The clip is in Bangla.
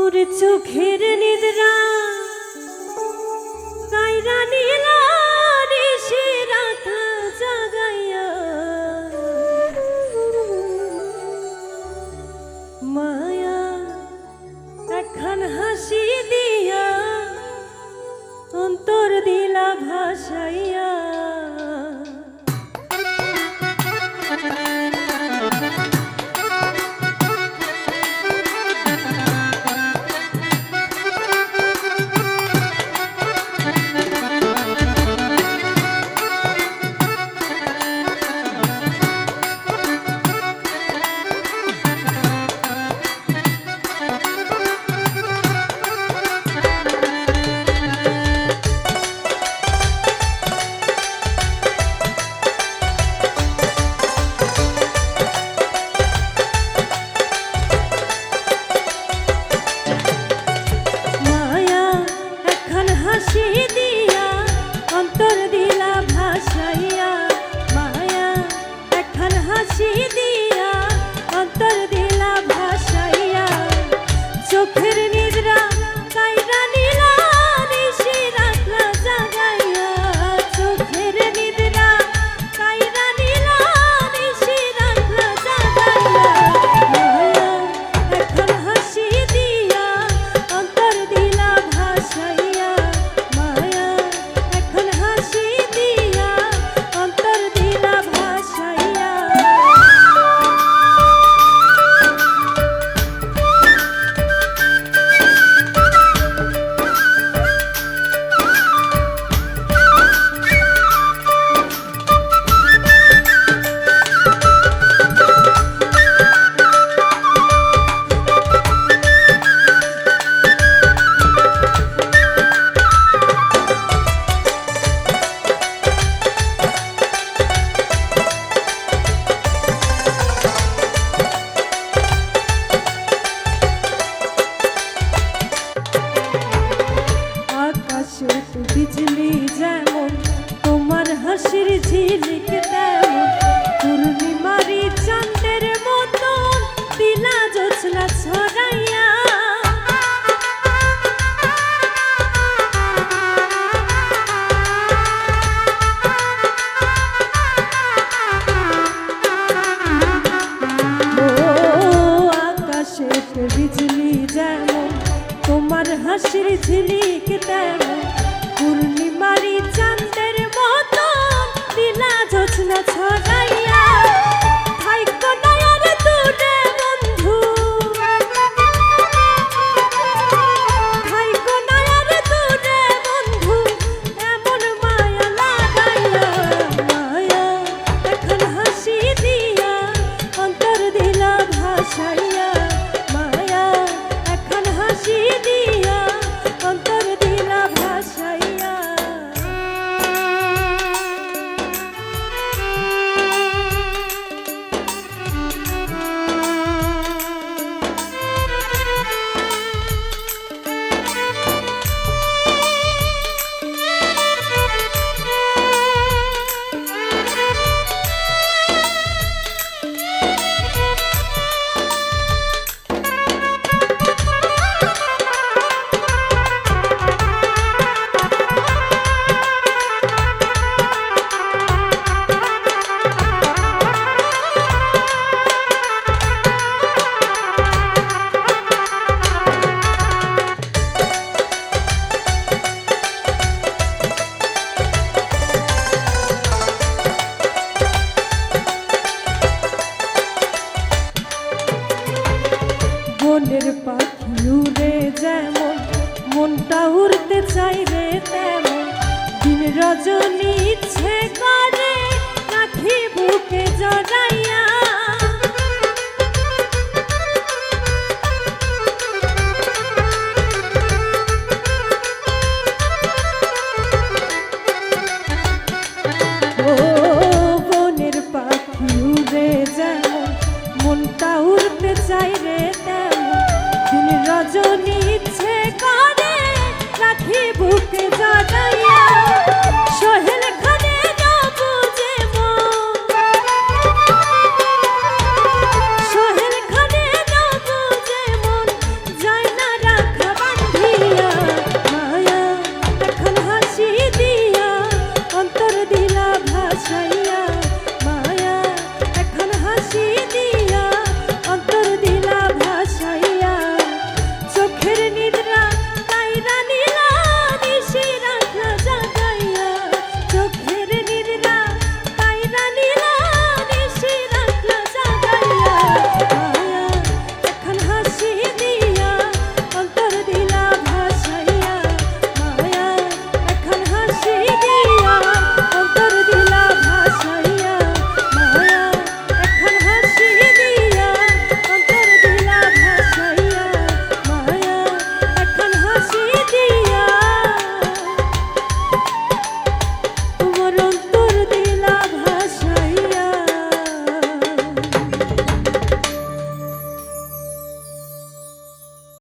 ওর চোখের নিদ্রা। কাইরা নিলা রজনী ইচ্ছে করে কাঠি বুকে জড়াইয়া। মনটা উড়তে চাই রে তেমন। দিন রজনী ইচ্ছে করে রাখি বুকে জড়াইয়া।